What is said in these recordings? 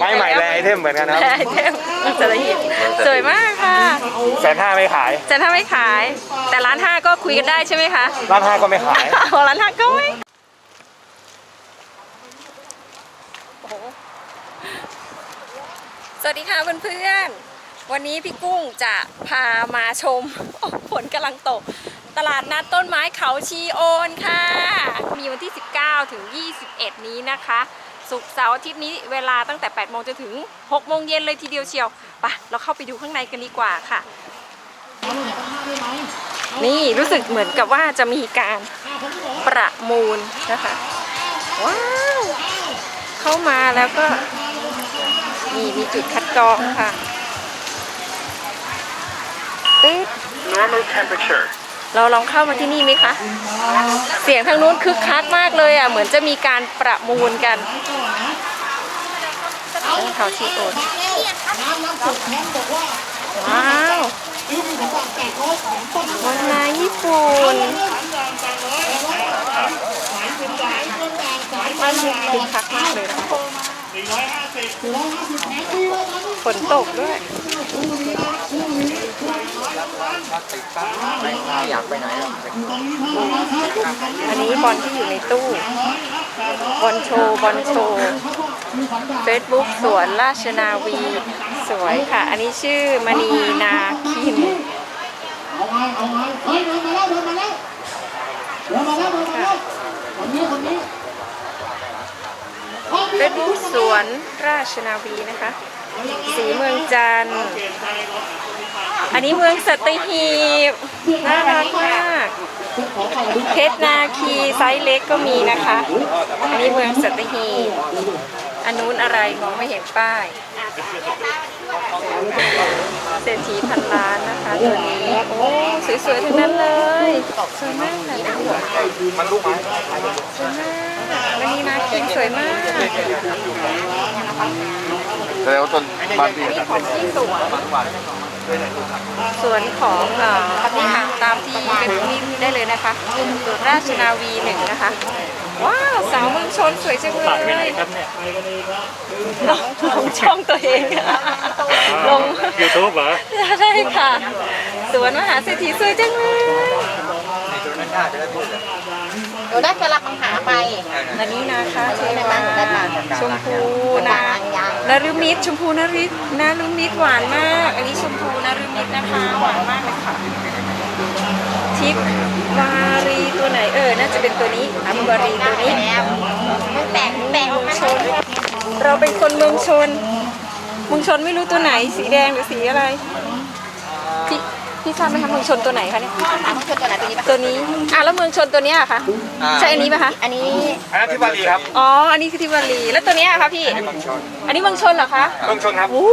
ไม้ใหม่แลไอเทมเหมือนกันครับแช่เทมสารหิบสวยมากค่ะแสนห้าไม่ขายแต่ถ้าไม่ขาย แต่ร้านห้าก็คุยกันได้ใช่ไหมคะร้านห้าก็ไม่ขายเอาร้านห้าก็ไม่โอ้โหสวัสดีค่ะเพื่อนๆวันนี้พี่กุ้งจะพามาชมโอ้ฝนกำลังตก ตลาดนัดต้นไม้เขาชีโอนค่ะ มีวันที่ 19 ถึง 21 นี้นะคะ ศุกร์เสาร์อาทิตย์นี้เวลาตั้งแต่8โมงจนถึง6โมงเย็นเลยทีเดียวเชียวไปะเราเข้าไปดูข้างในกันดีกว่าค่ะ นี่รู้สึกเหมือนกับว่าจะมีการประมูลนะคะ ว้าว เข้ามาแล้วก็นี่มีจุดคัดกรองค่ะตึ๊ด normal temperature เราลองเข้ามาที่นี่ไหมคะ เสียงทางนู้นคึกคักมากเลยอะ เหมือนจะมีการประมูลกันนี่เขาชีโอนว้าววันนาญี่ปุ่นมันคึกคักมากเลยนะฝนตกด้วย อันนี้บอลที่อยู่ในตู้ บอลโชว์ บอลโชว์ Facebook สวนราชนาวี สวยค่ะ อันนี้ชื่อมณีนาคินเอาไงเอาไงเฮ้ยเดินมาแล้วเดินมาแล้วเดินมาแล้วเดินมาแล้วคนนี้คนนี้เฟซบุ๊กสวนราชนาวีนะคะ สีเมืองจันทร์ อันนี้เมืองสัตหีบน่ารักมากเพชรนาคีไซส์เล็กก็มีนะคะ อันนี้เมืองสัตหีบอันนู้นอะไรมองไม่เห็นป้ายเศรษฐีพันล้านนะคะตัวนี้ โอ้สวยๆทั้งนั้นเลยสวยมากค่ะมันลูกไม้สวยมากวันนี้นาคินสวยมากแสดงว่าต้นบานดีอันนี้ของที่สวน สวนของเอ่อนี่ค่ะตามที่เป็นนี่ได้เลยนะคะสวนราชนาวีหนึ่งนะคะ ว้าวสาวเมืองชนสวยจังเลยลงลงช่องตัวเองค่ะลงยูทูบเหรอใช่ค่ะ สวนมหาเศรษฐีสวยจังเลยหนูได้กระมังหาไปอันนี้นะคะเทได้วามาได้มาชมพูนายัง นฤมิตชมพูนฤนฤมิตหวานมาก อันนี้ชมพูนฤมิตนะคะ หวานมากเลยค่ะทิพวารีตัวไหนเออ น่าจะเป็นตัวนี้อัมวารีตัวนี้แล้วมันแตกแตกออกมาชน เราเป็นคนเมืองชนเมืองชนไม่รู้ตัวไหนสีแดงหรือสีอะไร พี่พี่ทราบไหมคะเมืองชนตัวไหนคะเนี่ยอะมันคือตัวไหนตัวนี้ปะตัวนี้อะแล้วเมืองชนตัวเนี้ยอะคะใช่อันนี้ปะคะอันนี้อันนั้นที่บาลีครับอ๋ออันนี้คือทิวารีแล้วตัวเนี้ยอะคะพี่อันนี้เมืองชนเหรอคะเมืองชนครับ โอ้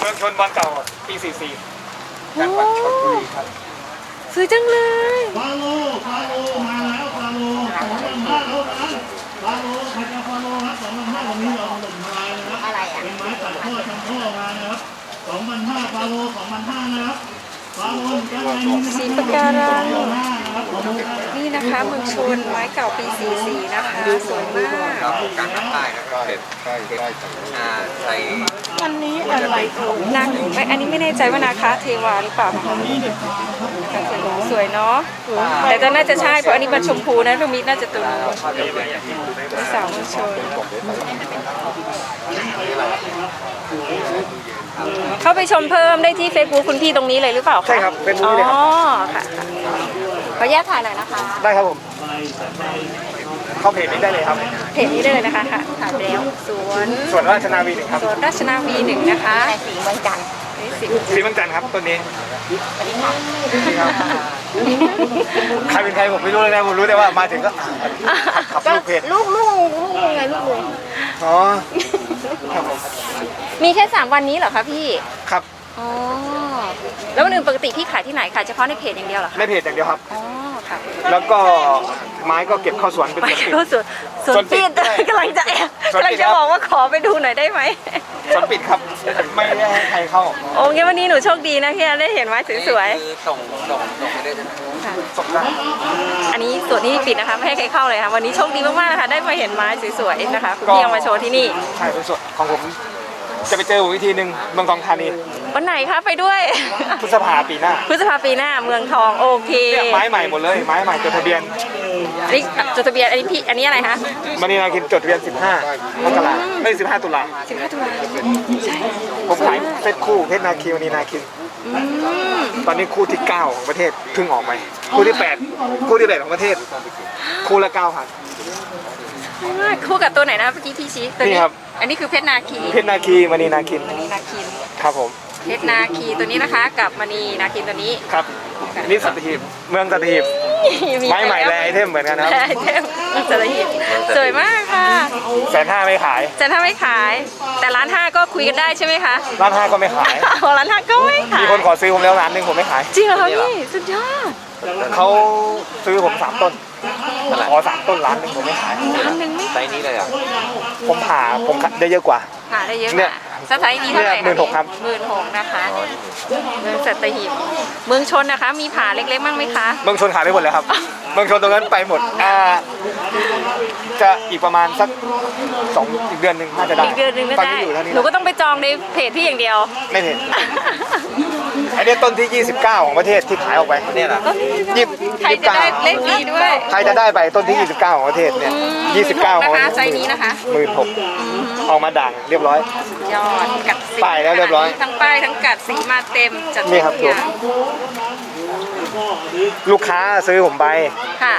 เมืองชนบอลเก่าปี44โหสวยจังเลยฟาโลฟาโลมาแล้วฟาโลสองพันห้าเท่านั้นฟาโลใครจะฟาโลครับสองพันห้าวันนี้เราหล่นมานะครับอะไรอะเป็นไม้ตัดข้อทำข้อมานะครับสองพันห้าฟาโลสองพันห้านะครับ ฟาโลด้านในนี้นะครับสีปะการังห้านะครับขอบคุณครับนี่นะคะเมืองชนไม้เก่าปี 44 นะคะ สวยมากการทำได้นะครับเด็ดใช่ใช่อ่าใส่อันนี้อะไรนาไม่อันนี้ไม่แน่ใจว่านาคาเทวาหรือเปล่าสวยเนาะแต่จะน่าจะใช่เพราะอันนี้มันชมพูนะลูกมิดน่าจะตัวนี้สาวเมืองชน เข้าไปชมเพิ่มได้ที่ Facebook คุณพี่ตรงนี้เลยหรือเปล่าคะใช่ครับ Facebook เลยครับ อ๋อค่ะค่ะขออนุญาตถ่ายหน่อยนะคะ ได้ครับผม เข้าเพจนี้ได้เลยครับ เพจนี้ได้เลยนะคะค่ะถ่ายไปแล้วสวนส่วนราชนาวีหนึ่งครับสวนราชนาวีหนึ่งนะคะแต่สีเมืองจันทร์นี่สิสีเมืองจันทร์ครับต้นนี้ใครเป็นใครผมไม่รู้เลยนะผมรู้แต่ว่ามาถึงก็ขับลูกเพจลูกลูกลูกยังไงลูกเลยอ๋อ ครับผมมีแค่3วันนี้เหรอคะพี่ ครับ อ๋อ แล้ววันอื่นปกติพี่ขายที่ไหนขายเฉพาะในเพจอย่างเดียวเหรอคะในเพจอย่างเดียวครับ อ๋อค่ะ แล้วก็ไม้ก็เก็บเข้าสวนเป็นไปสวนปิดก็สวนสวนปิดสวนปิดกำลังจะแอบสวนกำลัปิงดจะครับบอกว่าขอไปดูหน่อยได้ไหม สวนปิดครับไม่ได้ให้ใครเข้าโอ้งั้นวันนี้หนูโชคดีนะที่ได้เห็นไม้สวยคือส่งส่งส่งไปได้ใช่ไหมๆค่ะสงได้อันนี้ส่วนนี้ปิดนะคะไม่ให้ใครเข้าเลยค่ะ วันนี้โชคดีมากๆนะคะได้มาเห็นไม้สวยๆนะคะคุณพี่เอามาโชว์ที่นี่ ใช่เป็นส่วนของผม จะไปเจอผมอีกทีหนึ่งเมืองทองธานี วันไหนคะไปด้วย พฤษภาปีหน้าพฤษภาปีหน้าเมืองทองโอเคเนี่ยไม้ใหม่หมดเลย ไม้ใหม่จดทะเบียน อันนี้จดทะเบียนอันนี้พี่อันนี้อะไรคะมณีนาคินจดทะเบียน 15มกราไม่15 ตุลา15ตุลาผมขายเซตคู่เพชรนาคีมณีนาคิน อืมตอนนี้คู่ที่ 9 ของประเทศเพิ่งออกไปคู่ที่ 8 คู่ที่8ของประเทศ คู่ละ9,000คู่กับตัวไหนนะเมื่อกี้พี่ชี้ตัวนี่นี้ครับ อันนี้คือเพชรนาคีเพชรนาคีมณีนาคินมณีนาคินครับผม เพชรนาคีตัวนี้นะคะ กับมณีนาคินตัวนี้ ครับอันนี่สัตหีบเมืองสัตหีบไม้ใหม่แลไอเทมเหมือนกันนะครับแลไอเทมสัตหีบสวยมากค่ะแสนห้าไม่ขายแต่ถ้าไม่ขาย แต่ร้านห้าก็คุยกันได้ใช่ไหมคะร้านห้าก็ไม่ขายเอาร้านห้าก็ไม่ขายมีคนขอซื้อผมแล้วร้านหนึงผมไม่ขายจริงเหรอคะพี่สุดยอดเขาซื้อผมสามต้นขอสามต้นร้านหนึ่งผมไม่ขาย ร้านหนึ่งไม่ไซส์นี้เลยอะผมผ่าผมได้เยอะกว่า หาได้เยอะเนี่ค่ะยสไตล์นี้เท่าไหร่เนี่ย16,000ครับ หมื่นหกนะคะเมืองสัตหีบเมืองชนนะคะ มีผาเล็กๆบ้างไหมคะ เมืองชนขายไปหมดแล้วครับ เมืองชนตรงนั้นไปหมดอ่าจะอีกประมาณสักสองอีกเดือนหนึ่งน่าจะได้อีกเดือนหนึงก็ตอนได้ นี้อยู่เท่านี้หนูก็ต้องไปจองในเพจพี่อย่างเดียว ไม่เห็นอันนี้ต้นที่ 29 ของประเทศที่ขายออกไปเนี่ยเหรอยี่สิบใครจะได้เลขดีด้วย ใครจะได้ไปต้นที่ 29 ของประเทศเนี่ย29 ของนะคะไซส์นี้นะคะ หมื่นหก อ อกมาด่างเรียบร้อยยอดกัดสีป้ายแล้วเรียบร้อยทั้งป้ายทั้งกัดสีมาเต็มจัดนี่ครับ ทุกอย่างลูกค้าซื้อผมไป ค่ะ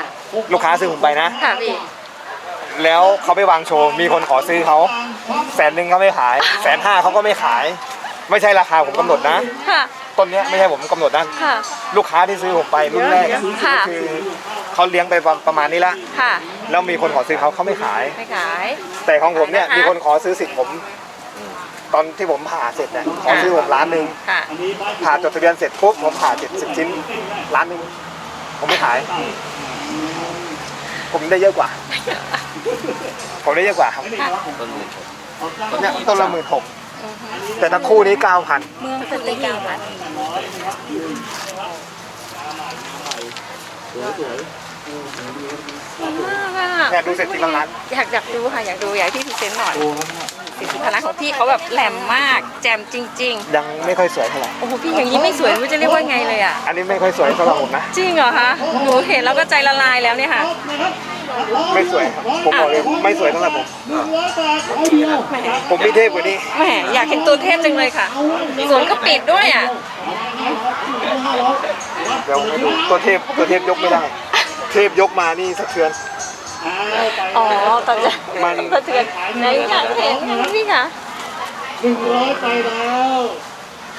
ลูกค้าซื้อผมไปนะ ค่ะพี่แล้วเขาไปวางโชว์ มีคนขอซื้อเขาแสนหนึ่งเขาไม่ขายแสนห้าเขาก็ไม่ขาย ไม่ใช่ราคาผมกำหนดนะ ค่ะ ต้นเนี้ยไม่ใช่ผมกำหนดนะค่ะ ลูกค้าที่ซื้อผมไปรุ่นแรกอะค่ะคือเขาเลี้ยงไปประมาณนี้ละค่ะ แล้วมีคนขอซื้อเขาเขาไม่ขาย ไม่ขาย แต่ของผมเนี่ยนะคะ มีคนขอซื้อสิทธิ์ผม ตอนที่ผมผ่าเสร็จเนี่ยขอซื้อผมล้านหนึ่งค่ะ ผ่าจดทะเบียนเสร็จปุ๊บผมผ่าเจ็ดสิบชิ้นล้านหนึ่งผมไม่ขาย ผมได้เยอะกว่า ผมได้เยอะกว่าครับต้นหมื่นหกเนี่ยต้นละหมื่นหก แต่ทั้งคู่นี้เก้าพันเมืองสัตหีบค่ะมากอะเนี่ยดูเสร็จทีละล้านอยากอยากดูค่ะอยากดูอยากให้พี่พรีเซนต์หน่อยสินค้าของพี่เขาแบบแหลมมาก แจ่มจริง ยังไม่ค่อยสวยเท่าไหร่ ๆ โอ้โหพี่อย่างนี้ไม่สวยไม่รู้จะเรียกว่าไงเลยอะ อันนี้ไม่ค่อยสวยสำหรับผมนะ จริงเหรอคะหนูเห็นแล้วก็ใจละลายแล้วเนี่ยค่ะ ไม่สวยครับ ผมบอกเลยไม่สวยสำหรับผม แหมผมมีเทพกว่านี้ แหมอยากเห็นตัวเทพจังเลยค่ะสวนก็ปิดด้วยอะ เดี๋ยวให้ดูตัวเทพตัวเทพยกไม่ได้ เทพยกมานี่สะเทือน อ๋อตอนจะมัน สะเทือนไหนอยากเห็นพี่ค่ะหนึ่งร้อยไปแล้ว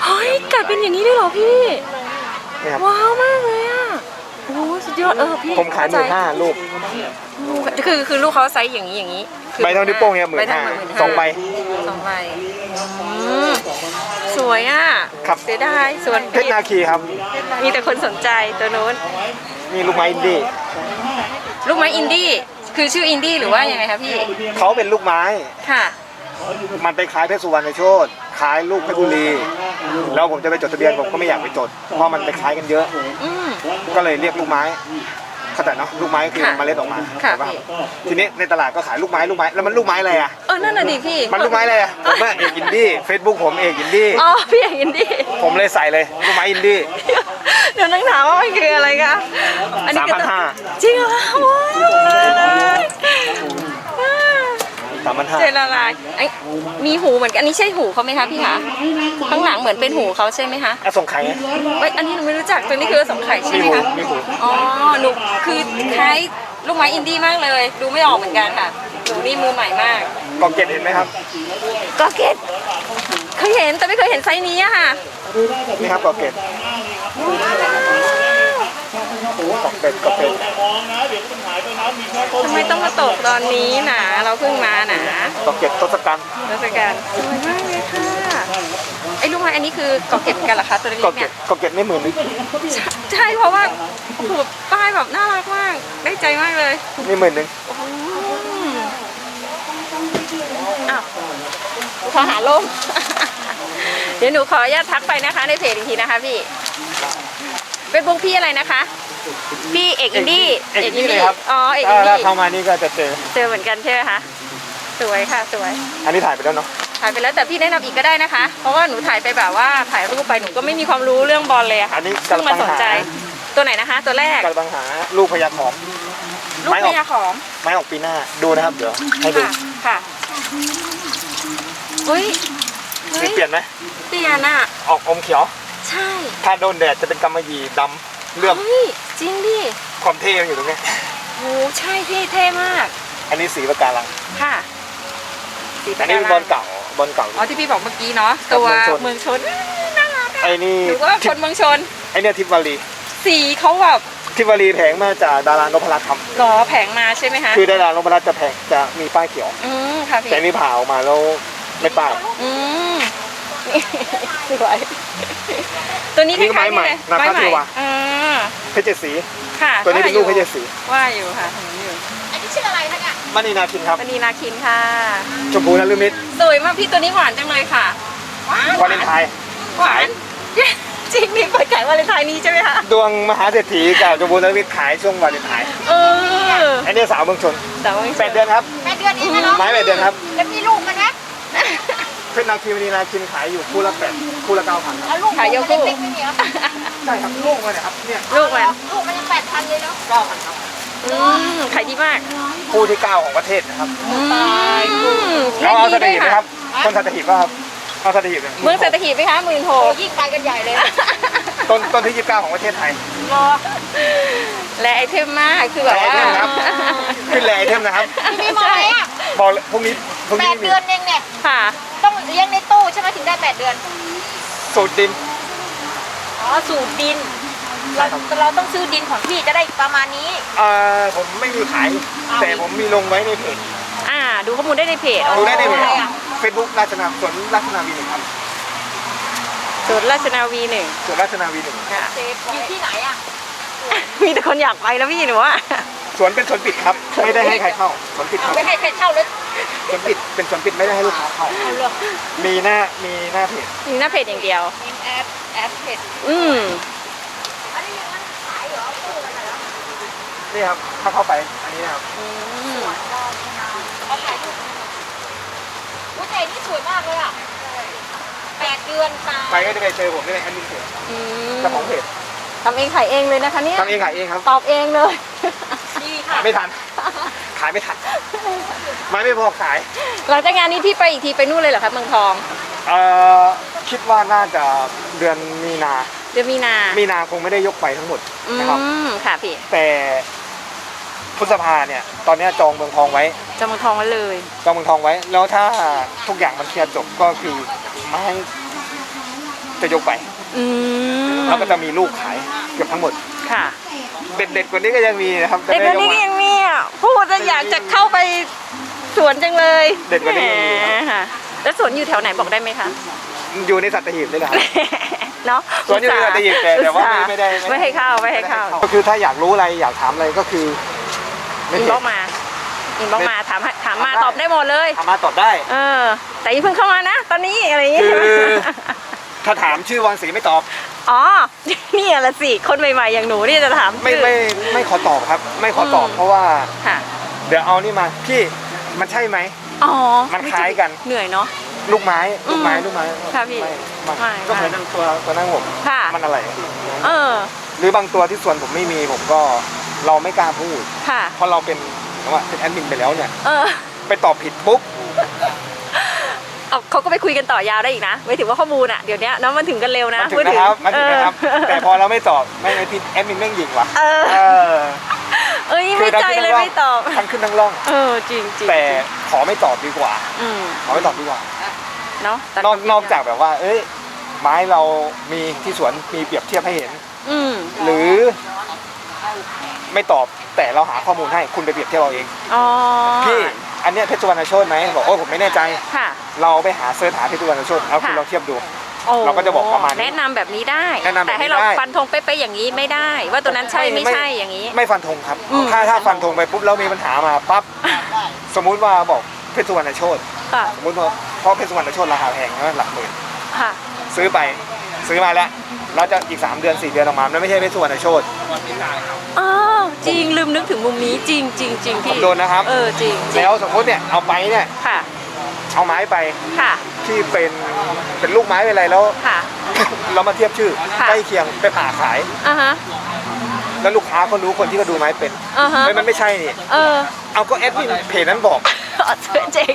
เฮ้ยกัดเป็นอย่างนี้ด้วยเหรอพี่นี่ครับว้าวมากเลยอะ โอ้โหสุดยอดเออพี่ผมขายหมื่นห้าลูกคือคือลูกเขาไซส์อย่างนี้อย่างนี้คือใบเท่านิ้วโป้งเนี่ยหมื่นใบห้าเท่า15,000สองใบสองใบอืมสวยอะครับเสียดายสวนเพชรนาคีครับ มีแต่คนสนใจตัวนู้นนี่ลูกไม้อินดี้ลูกไม้อินดี้คือชื่ออินดี้หรือว่ายังไงคะพี่เขาเป็นลูกไม้ค่ะ มันไปคล้ายเพชรสุวรรณโชตคล้ายลูกเพชรบุรี แล้วผมจะไปจดทะเบียนผมก็ไม่อยากไปจด เพราะมันไปคล้ายกันเยอะ อืม ก็เลยเรียกลูกไม้เข้าใจเนาะลูกไม้คือค่ะเมล็ดออกมาค่ะ ใช่ปะพี่ทีนี้ในตลาดก็ขายลูกไม้ลูกไม้แล้วมันลูกไม้อะไรอะเออนั่นน่ะดิพี่มันลูกไม้อะไรอะผมอะเอกอินดี้เฟซบุ๊กผมเอกอินดี้อ๋อพี่อินดี้ ผมเลยใส่เลยลูกไม้อินดี้ เดี๋ยวนั่งถามว่ามันคืออะไรคะอัคือ3,500จริงเหรอคะว้าวว้าว สามพันห้าเจละลายไอ้มีหูเหมือนกันอันนี้ใช่หูเขาไหมคะพี่คะข้างหลังเหมือนเป็นหูเขาใช่ไหมคะอะส่งไข่ไงเอ้ยอันนี้หนูไม่รู้จักตัวนี้คือสมไข่ใช่มีไหมหูคะมีหูอ๋อหนูคือคล้ายลูกไม้อินดี้มากเลย ดูไม่ออกเหมือนกันค่ะหนูนี่มือใหม่มากกองเกตเห็นไหมครับก็เก็ตเคยเห็นแต่ไม่เคยเห็นไซส์นี้อะค่ะนี่ครับกองเกตกองเกตกองเกต ทำไมต้องมาตกตอนนี้นะเราเพิ่งมานะกองเกตทศกัณฐ์รัชการสวยมากเลยค่ะไอ้ลูกไม้อันนี้คือเกาะเก็บเหมือนกันเหรอคะตัวเล็ก็กๆเก็เนี่บยก็เก็บไม่หมื่นนึงใช่เพราะว่าโอ้โหป้ายแบบน่ารักมากได้ใจมากเลย นี่หมื่นนึงอืมอ้าวขอหาล่ม เดี๋ยวหนูขออนุญาตทักไปนะคะ ในเพจอีกทีนะคะพี่เป็นบุ๊กพี่อะไรนะคะ พี่เอกอินดี้เอกนี่เลยครับอ๋อเอกอิถ้านถ้าดี้เข้ามานี่ก็จะเจอเจอเหมือนกันใช่ไหมคะสวยค่ะสวย อันนี้ถ่ายไปแล้วเนาะถ่ายไปแล้วแต่พี่แนะนำอีกก็ได้นะคะ เพราะว่าหนูถ่ายไปแบบว่าถ่ายรูปไปหนูก็ไม่มีความรู้เรื่องบอลเลยอะอัค่ะนนี้เพิ่งกำลัมางสนหาใจตัวไหนนะคะ ตัวแรกกำลังหาลูกพญาขอม ลูกไม้อพอกญาขอมไม้ออกปีหน้าดูนะครับ เดี๋ยวให้ดูค่ะค่ะเฮ้ยเฮ้นี่ยเปลี่ยนไหมเปลี่ยนอะออกอมเขียว ใช่ ถ้าโดนแดดจะเป็นกำมะหยี่ดำ เลื่อมเฮ้ยจริงดิความเท่มันอยู่ตรงเนี้ยโหใช่พี่เท่มาก อันนี้สีปะการังค่ะสีอันนี้เป็นบอลเก่าบอลเก่า อ๋อที่พี่บอกเมื่อกี้เนาะตัวครับเมืเมือองงชชน นน่ารักอะไอ้นี่หรือว่าทิคพนเมืองชน ไอ้เนี่ยทิพวารีสีเขาแบบทิพวารีแผงมาจากดารานพรัตน์ทหล่อแผงมาใช่ไหมคะำคือดารานพรัตน์จะแผงจะมีป้ายเขียว อืมค่ะพี่แต่นี่ผ่าออกมาแล้วไม่ป้ายอืม นี่สวยตัวนี้คนี่ก็ล้ายๆไม้ใหม่เลยนาคาเทวะอ่าเพชรเจ็ดสี ค่ะตัวนี้เป็นลูกเพชรเจ็ดสีว่าอยู่ค่ะเห็นอยู่อันนี้ชื่ออะไรคะเนี่ยมณีนาคินครับปณีนาคินค่ะ ชมพูนฤมิตสวยมากพี่ตัวนี้หวานจังเลยค่ะวาเลนไทน์หวานจริงนี่เปิดขายวาเลนไทน์นี้ใช่ไหมคะดวงมหาเศรษฐีกับชมพูนฤมิตขายช่วงวาเลนไทน์เอออันนี้สาวเมืองชนแต่ว่าแปดเดือนครับแปดเดือนเองนะเนาะไม้แปดเดือนครับแล้วมีลูกมันไหม เพชรนาคินมณีนาคินขายอยู่คู่ละแปดคู่ละเก้าพันแล้วลูกมันเล็กๆไม่มีเหรอใช่ครับลูกมันนะครับเนี่ยลูกมันลูกมันยังแปดพันเลยเนาะเก้าพันครับอืมขายดีมากคู่ที่เก้าของประเทศนะครับอืมเราเอาสเลขถิดีติด้วยไหมคค่ะรับคนสถิติป่ะครับเอาสถิติไหมเมืองเศรษฐกิจไหมคะหมื่นหโอ้ก ยิ่งไปกันใหญ่เลยนะต้นต้นที่ยี่สิบเก้าของประเทศไทย รอและไอเทมมากคือแบบว่า แลไอเทมครับ ขึ้นแลไอเทมนะครับมีมาไหมอะบอกเลยพรุ่งนี้พรุ่งแปนี้ดเดือนเองเนี่ยค่ะ ต้องเลี้ยงในตู้ใช่ไหมถึงได้แปดเดือน สูตรดิน อ๋อ สูตรดิน เราเราต้องซื้อดินของพี่จะได้ประมาณนี้ เอ่อผมไม่มีขาย แต่ผมมีลงไว้ในเพจ อ่า ดูข้อมูลได้ในเพจดูได้ในเพจอะไรอะเฟซบุ๊กราชนาสวนราชนาวีหนึ่งครับศูนย์ราชนาวีหนึ่งสวนราชนาวีหนึ่งค่ะเซฟอยู่ที่ไหนอะ มีแต่คนอยากไปแล้วพี่หนูว่า สวนเป็นสวนปิดครับ ไม่ได้ให้ใครเข้าสวนปิดครับไม่ให้ใครเช่าเลยสวนปิดเป็นสวนปิดไม่ได้ให้ลูกค้าเข้าเอาเลยมีหน้ามีหน้าเพจมีหน้าเพจอย่างเดียวมีแอดแอดเพจอืมอันนี้มันขายเหรอตู้มันเหรอนี่ครับถ้าเข้าไปอันนี้นะครับอืมเอาถ่ายรูปอุ้ยแต่นี่สวยมากเลยอะแปดเดือนตาไปก็จะไปเจอผมนี่ในแอดมินเพจอืมเจ้าของเพจทำเองขายเองเลยนะคะเนี่ยทำเองขายเองครับ ตอบเองเลยดี ค่ะขายไม่ทัน ขายไม่ทัน ไม้ไม่พอขาย หลังจากงานนี้พี่ไปอีกทีไปนู่นเลยเหรอครับเมืองทอง เอ่อ คิดว่าน่าจะเดือนมีนา เดือนมีนา มีนาคงไม่ได้ยกไปทั้งหมดอืนะครับ มค่ะพี่แต่พฤษภาเนี่ย ตอนเนี้ยจองเมืองทองไว้ จะเมืองทองไว้เลย จองเมืองทองไว้ แล้วถ้าทุกอย่างมันเคลียร์จบก็คือไม้จะยกไป อืมแล้วก็จะมีลูกขายเกือบทั้งหมด ค่ะ เด็ดๆกว่านี้ก็ยังมีนะครับเด็กคนนี้ก็ยังมีอะพูดแล้วอยากจะเข้าไปสวนจังเลยเด็ดกว่านี้ยังมีครับแหมค่ะแล้วสวนอยู่แถวไหนบอกได้ไหมคะ อยู่ในสัตหีบนี่แหละครับ เนาะสวนอยู่ในสัตหีบแต่แต่ว่าไม่ไม่ได้ไม่ให้เข้าไม่ให้เข้าก็คือถ้าอยากรู้อะไรอยากถามอะไรก็คือในอินเพบ็อจกมาอินบ็อกมาถามให้ถามมาถามได้ ตอบได้หมดเลยถามมาตอบได้ เออ แต่อย่าเพิ่งเข้ามานะ ตอนนี้อะไรอย่างงี้คือ ถ้าถามชื่อวังศรีไม่ตอบ อ๋อ นี่แหละสิ คนใหม่ๆอย่างหนูนี่จะถามไม่ชื่อ ไม่ไม่ขอตอบครับ ไม่ขอตอบอืม เพราะว่าค่ะ เดี๋ยวเอานี่มาพี่มันใช่ไหม อ๋อมันคล้ายกัน เหนื่อยเนาะ ลูกไม้ลูกไม้อืมลูกไม้ค่ะพี่ไม่มันไม่ ก็เหมือนนั่งตัวตัวนั่งผมค่ะ มันอะไร เออ หรือบางตัวที่ส่วนผมไม่มีผมก็เราไม่กล้าพูด ค่ะ เพราะเราเป็นเหมือนว่าเป็นแอดมินไปแล้วเนี่ย เออ ไปตอบผิดปุ๊บ เอาเขาก็ไปคุยกันต่อยาวได้อีกนะไม่ถึงว่าข้อมูลอะเดี๋ยวนี้เนาะมันถึงกันเร็วนะมันถึงนะครับมันถึงนะครับเออแต่พอเราไม่ตอบไม่ไม่ผิดแอดมินแม่งยิงว่ะเออเออเอ้ยไม่ใจเลยไม่ตอบทั้งขึ้นทั้งล่องเออจริงจริงแต่ขอไม่ตอบดีกว่าอืมขอไม่ตอบดีกว่าเนาะแต่นอกนอกจากแบบว่า เอ้ยไม้เรามีที่สวนมีเปรียบเทียบให้เห็นอืมหรือไม่ตอบแต่เราหาข้อมูลให้คุณไปเปรียบเทียบเอาเองอ๋อพี่ อันเนี้ยเพชรสุวรรณโชตไหมบอกโอ้ยผมไม่แน่ใจ ค่ะ เราไปหาเสิร์ชหาเพชรสุวรรณโชตเอาคุณค่ะลองเทียบดู โอ้เราก็จะบอกประมาณนี้แนะนำแบบนี้ได้ แนะนำแบบนี้แต่ให้เราได้ ฟันธงเป๊ะๆอย่างนี้ไม่ได้ ว่าตัวนั้นใช่ไม่ใช่อย่างนี้ ไม่ฟันธงครับ อืม ถ้าถ้าฟันธงไปปุ๊บแล้วมีปัญหามาปั๊บสมมุติว่าบอกเพชรสุวรรณโชตค่ะสมมุติว่าเพราะเพชรสุวรรณโชตราคาแพงนะหลักหมื่นค่ะ ซื้อไปซื้อมาแล้ว เราจะอีก 3 เดือน 4 เดือนออกมามันไม่ใช่เพชรสุวรรณโชตอ๋อจริงลืมนึกถึงมุมนี้จริงจริงจริงผมพี่โดนนะครับ เออจริงจริงแล้วสมมติเนี่ยเอาไปเนี่ยค่ะ เอาไม้ไปค่ะที่เป็นเป็นลูกไม้เป็นอะไรแล้ว ค่ะ เรามาเทียบชื่อค่ะ ใกล้เคียงไปผ่าขาย อ่าฮะแล้วลูกค้าก็รู้คนที่เขาดูไม้เป็นอ่าฮะไม่มันไม่ใช่นี่เออเอาก็แอดมินเพจนั้นบอก เจ๋ง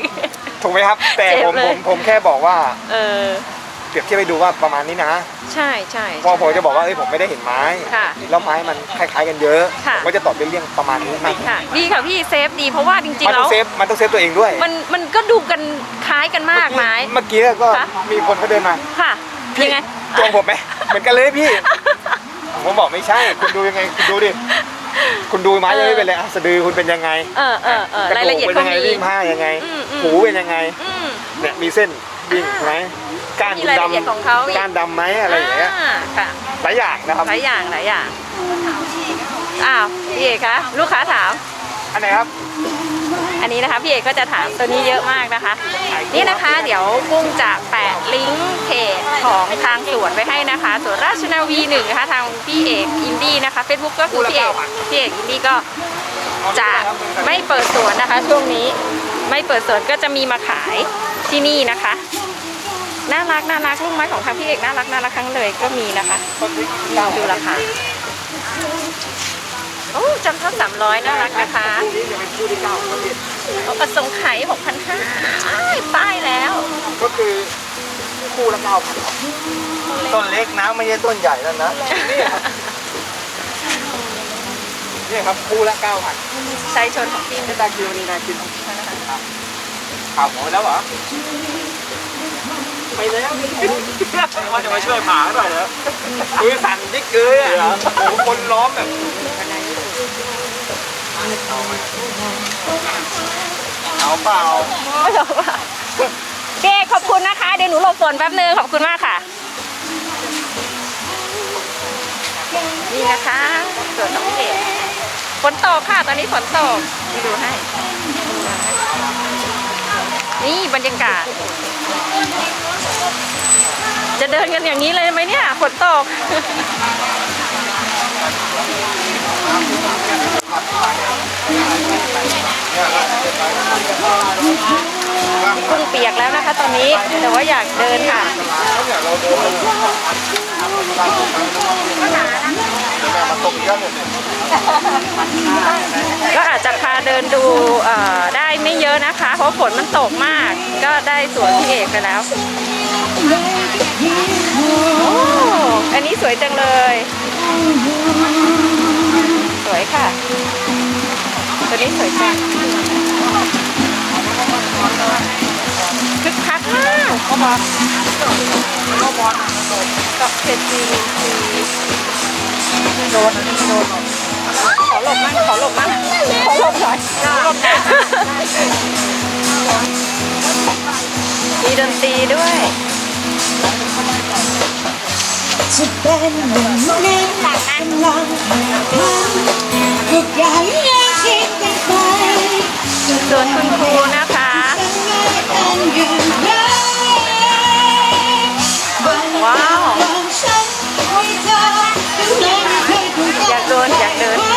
ถูกไหมครับ แต่เจ็บผมเลยผมผมแค่บอกว่า เออเป รียบเทียบให้ดูว่าประมาณนี้นะใช่ใช่พอผมจะบอกว่าเอ้ยผมไม่ได้เห็นไม้ ค่ะ แล้วไม้มันคล้ายๆกันเยอะค่ะ ผมก็จะตอบเป็นเรื่องประมาณนี้มากค่ะ ดีค่ะพี่เซฟดีเพราะว่าจริงมันๆต้แล้องว เซฟมันต้องเซฟตัวเองด้วยมันมันก็ดูกันคล้ายกันมากไม้ เมื่อกี้ก็คะ มีคนเขาเดินมาค่ะพี่ยังไงตัวผมไหมเหมือนกันเลยพี่ ผมบอกไม่ใช่คุณดูยังไงคุณดูดิคุณดูไม้ยังไม่เป็นเลยอะสะดือคุณเป็นยังไงเออเออเออกระรายดูละกเอียดเป็นเขายังไงมีวิ่งผ้ายังไงอืมอืม หูเป็นยังไง อืม เนี่ยมีเส้นวิ่งไหม ก้านมีคุณรายดละเอียดของเขาอีกำก้านดำไหมอะไรอย่างเงี้ยอ่าค่ะหลายอย่างนะครับหลายอย่างหลายอย่างอ้าวพี่เอกคะลูกค้าถามอันไหนครับอันนี้นะคะพี่เอกก็จะถามตัวนี้เยอะมากนะคะ นี่นะคะเดี๋ยวกุ้งจะแปะลิงก์เพจของทางสวนไว้ให้นะคะสวนราชนาวีหนึ่งนะคะทางพี่เอกอินดี้นะคะเฟซบุ๊กก็คือพี่เอกพี่เอกอินดี้ก็จะไม่เปิดสวนนะคะ ช่วงนี้ไม่เปิดสวนก็จะมีมาขายที่นี่นะคะ น่ารักน่ารักลูกไม้ของทางพี่เอกน่ารักน่ารักทั้งเลยก็มีนะคะลองดูราคาโอ้จำเท่าสามร้อยน่ารักนะคะนี่จะเป็นคู่ที่เก้าครับพี่เอาประสงค์ไข่หกพันห้าป้ายแล้ว ก็คือคู่ละเก้าพันต้นเล็กนะไม่ใช่ต้นใหญ่นั่นนะนี่ครับนี่ครับคู่ละเก้าพันใช้ชนของพี่ตาคิวนี่นาคินข่าวหมดแล้วเหรอ ไปแล้วว่าจะมาช่วยหมาหน่อยเหรอคือสั่นยิ่งเกยอะโอ้โหคนล้อมแบบเอาเปล่าพี่เอกขอบคุณนะคะ เดี๋ยวหนูหลบฝนแป๊บนึงขอบคุณมากค่ะนี่นะคะส่วนของพี่เอกฝนตกค่ะ ตอนนี้ฝนตกนี่ดูให้ นี่บรรยากาศ จะเดินกันอย่างนี้เลยไหมเนี่ยฝนตกกุ้งเปียกแล้วนะคะตอนนี้แต่ว่าอยากเดินค่ะก็อาจจะพาเดินดูเอ่อได้ไม่เยอะนะคะ เพราะฝนมันตกมาก ก็ได้สวนพี่เอกไปแล้ว โอ้อันนี้สวยจังเลย สวยค่ะ ตัวนี้สวยจังคึกคักมากเขาบอกกับเพชรจีโดนโดนขอหลบมั่งขอหลบมั่งขอหลบหน่อยขอหลบหน่อยมีดนตรีด้วย จะเป็นหนึ่งนกำลังแข่งขันทุกอย่างยังคิดกันไปส่วนคุณครูนะคะว้าวอยากโดนอยากเดิน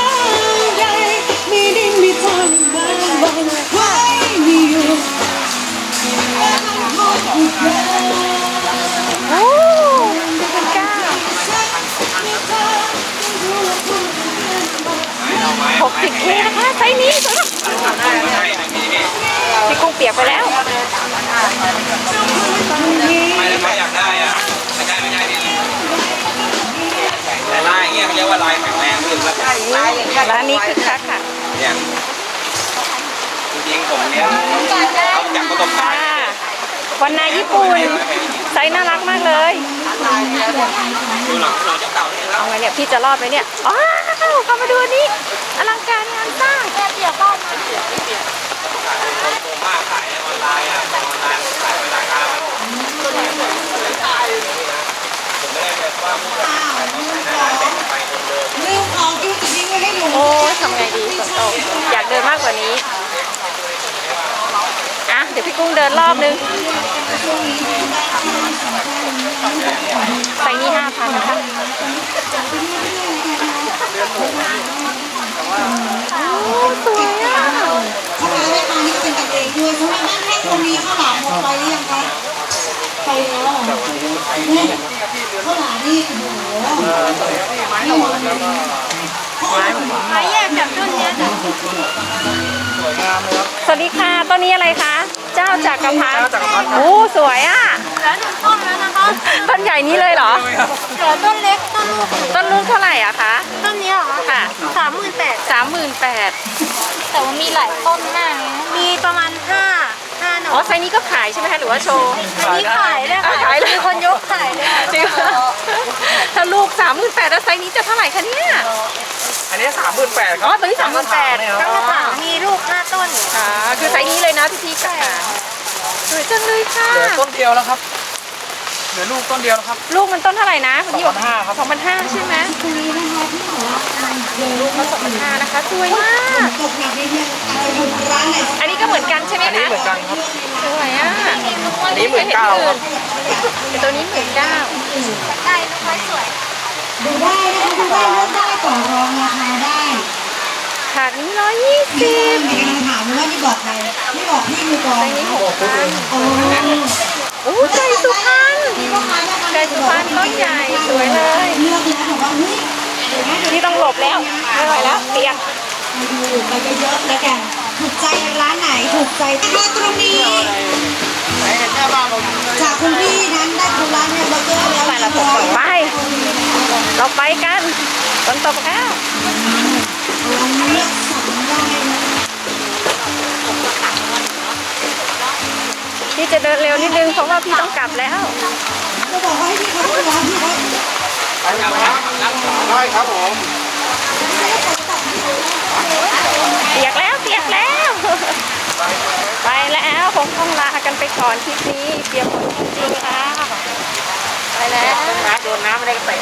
ลายแข็งแรงขึ้นแล้วร้านนี้คือคักค่ะเนี่ยจริงๆผมเนี้ยเอาจากประสบการค่ะณ์วันนาญี่ปุ่นไซส์น่ารักมากเลยดูหลังเราเจ้าเก่านี่แล้วเอาไงเนี่ยพี่จะรอดไหมเนี่ยอ้าวเข้ามาดูอันนี้อลังการงานสร้างผมมากขายในออนไลน์อะออนไลน์ขายไปราคามันอ้า วลืมของลืมของที่จะทิ้งไว้ให้หนูโอ้ยทำไงดีฝนตกอยากเดินมากกว่านี้อะเดี๋ยวพี่กุ้งเดินรอบนึงใส่นี่ห้าพันนะคะโอ้สวยอะพ่อค้าแม่ค้านี่ก็เป็นกันเองด้วยสำหรับบ้านแค่คนนี้ข้าวหลามหมดไปหรือยังคะไปแล้ว นี่ข้าวหลามนี่โอ้โหไม้แยกจากต้นเนี้ยจ้ะสวัสดีค่ะต้นนี้อะไรคะ เจ้าจักรพรรดิโอ้สวยอะเหลือหนึ่งต้นแล้วนะคะต้นใหญ่นี้เลยเหรอเหลือต้นเล็กต้นลูกต้นลูกเท่าไหร่อะคะต้นเนี้ยเหรอค่ะสามหมื่นแปดสามหมื่นแปดแต่ว่ามีหลายต้นมากนะมีประมาณห้าห้าหน่ ออ๋อไซส์นี้ก็ขายใช่ไหมคะหรือว่าโชว์ อันนี้ขายเลยอะค่ะขายเลย มีคนยกขายเลยจริงเหรอถ้าลูกสามหมื่นแปดแล้วไซส์นี้จะเท่าไหร่คะเนี่ย อันนี้สามหมื่นแปดคอ๋รัอบตัวนี้สามหมื่นแปดกระถางมีลูกห้าต้นอ่าคือไซส์นี้เลยนะพี่พีค่ะสวยจังเลยค่ะ เหลือต้นเดียวแล้วครับ เหลือลูกต้นเดียวแล้วครับ ลูกมันต้นเท่าไหร่นะคุณพี่บอก2,500ครับ สองพันห้าใช่ไหมคนนี้นะคะที่บอกว่าเดินลูกมาสองพันห้านะคะสวยมากตกหนักนิดนึงอาจจะอยู่ร้านไหนอันนี้ก็เหมือนกันใช่ไหมอันนี้คะเหมือนกันครับ สวยอะอันนี้หมื่นเก้าครับ แต่ตัวนี้หมื่นเก้าได้ลูกไม้สวย ดูได้นะคะดูได้เลือกได้ต่อรองราคาได้ ถาดนี้ร้อยยี่สิบมีคำถามว่านี่บอกใครนี่บอกพี่มือกลองไซส์นี้หกพันโอ้โอ้ไก่สุพรรณมีพ่อค้าแม่ค้าไก่สุพรรณต้นใหญ่สวยเลยเลือกแล้วบอกว่าเฮ้ยเดี๋ยวนะเดี๋ยวนี่ต้องหลบแล้วไม่ไหวแล้วเปียกไปดูไปเยอะๆแล้วกันถูกใจร้านไหนถูกใจราคาตรงนี้ จากคุณพี่นั้นได้คุณร้านแฮมเบอร์เกอร์แล้วไปละผมก่อนไปเราไปกันฝนตกแล้ว ลองเลือกสั่งได้นะพี่จะเดินเร็วนิดนึงเพราะว่าพี่ต้องกลับแล้ว ก็บอกว่าให้พี่เขาพูดแล้วพี่เขาได้ครับผมเปียกแล้วเปียกแล้ว ไปแล้วคงต้องลากันไปก่อนคลิปนี้เปียกฝนจริงๆค่ะไปแล้วโดนน้ำไม่ได้ก็เตะ